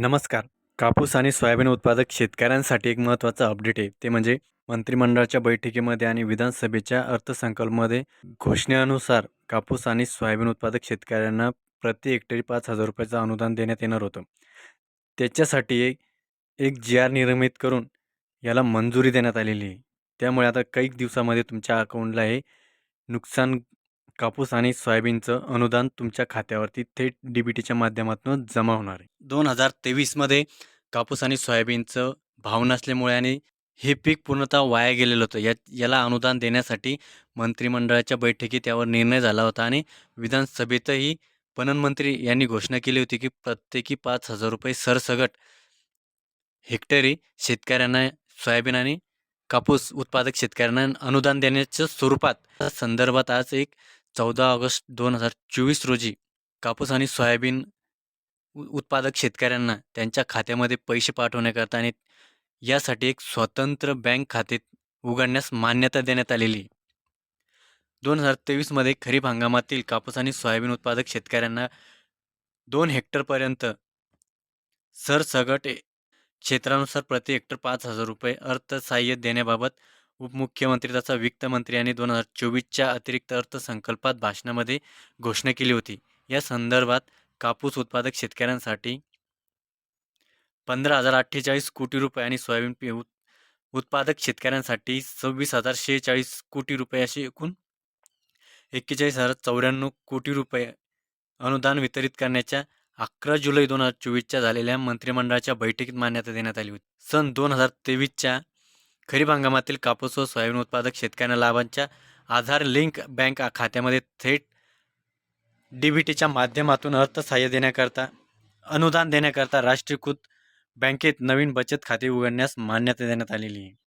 नमस्कार. कापूस आणि सोयाबीन उत्पादक शेतकऱ्यांसाठी एक महत्त्वाचं अपडेट आहे. ते म्हणजे मंत्रिमंडळाच्या बैठकीमध्ये आणि विधानसभेच्या अर्थसंकल्पमध्ये घोषणेनुसार कापूस आणि सोयाबीन उत्पादक शेतकऱ्यांना प्रति हेक्टरी पाच हजार रुपयाचं अनुदान देण्यात येणार होतं. त्याच्यासाठी एक एक जी आर निर्मित करून याला मंजुरी देण्यात आलेली आहे. त्यामुळे आता काही दिवसामध्ये तुमच्या अकाउंटला हे नुकसान कापूस आणि सोयाबीनचं अनुदान तुमच्या खात्यावरती थेट डी बी टीच्या माध्यमातून जमा होणार आहे. दोन हजार तेवीसमध्ये कापूस आणि सोयाबीनचं भाव नसल्यामुळे आणि हे पीक पूर्णतः वाया गेलेलं होतं. या याला अनुदान देण्यासाठी मंत्रिमंडळाच्या बैठकीत यावर निर्णय झाला होता आणि विधानसभेतही पणन मंत्री यांनी घोषणा केली होती की प्रत्येकी पाच हजार रुपये सरसगट हेक्टरी शेतकऱ्यांना सोयाबीन आणि कापूस उत्पादक शेतकऱ्यांना अनुदान देण्याच्या स्वरूपात संदर्भात आज एक चौदा ऑगस्ट दोन हजार चोवीस रोजी कापूस आणि सोयाबीन उत्पादक शेतकऱ्यांना त्यांच्या खात्यामध्ये पैसे पाठवण्याकरता आणि यासाठी एक स्वतंत्र बँक खाते उघडण्यास मान्यता देण्यात आलेली. दोन हजार तेवीसमध्ये खरीप हंगामातील कापूस आणि सोयाबीन उत्पादक शेतकऱ्यांना दोन हेक्टरपर्यंत सरसगट क्षेत्रानुसार प्रति हेक्टर पाच हजार रुपये अर्थसहाय्य देण्याबाबत उपमुख्यमंत्री तथा वित्तमंत्री यांनी दोन हजार चोवीसच्या अतिरिक्त अर्थसंकल्पात भाषणामध्ये घोषणा केली होती. या संदर्भात कापूस उत्पादक शेतकऱ्यांसाठी पंधरा हजार अठ्ठेचाळीस कोटी रुपये आणि सोयाबीन पी उत- उत्पादक शेतकऱ्यांसाठी सव्वीस हजार शेहेचाळीस कोटी रुपये असे एकूण एक्केचाळीस हजार चौऱ्याण्णव कोटी रुपये अनुदान वितरित करण्याच्या अकरा जुलै दोन हजार चोवीसच्या झालेल्या मंत्रिमंडळाच्या बैठकीत मान्यता देण्यात आली होती. सन दोन हजार तेवीसच्या खरीप हंगामातील कापूस व सोयाबीन उत्पादक शेतकऱ्यांना लाभांच्या आधार लिंक बँक खात्यामध्ये थेट डी बी टीच्या माध्यमातून अर्थसहाय्य देण्याकरता अनुदान देण्याकरता राष्ट्रीयकृत बँकेत नवीन बचत खाते उघडण्यास मान्यता देण्यात आलेली आहे.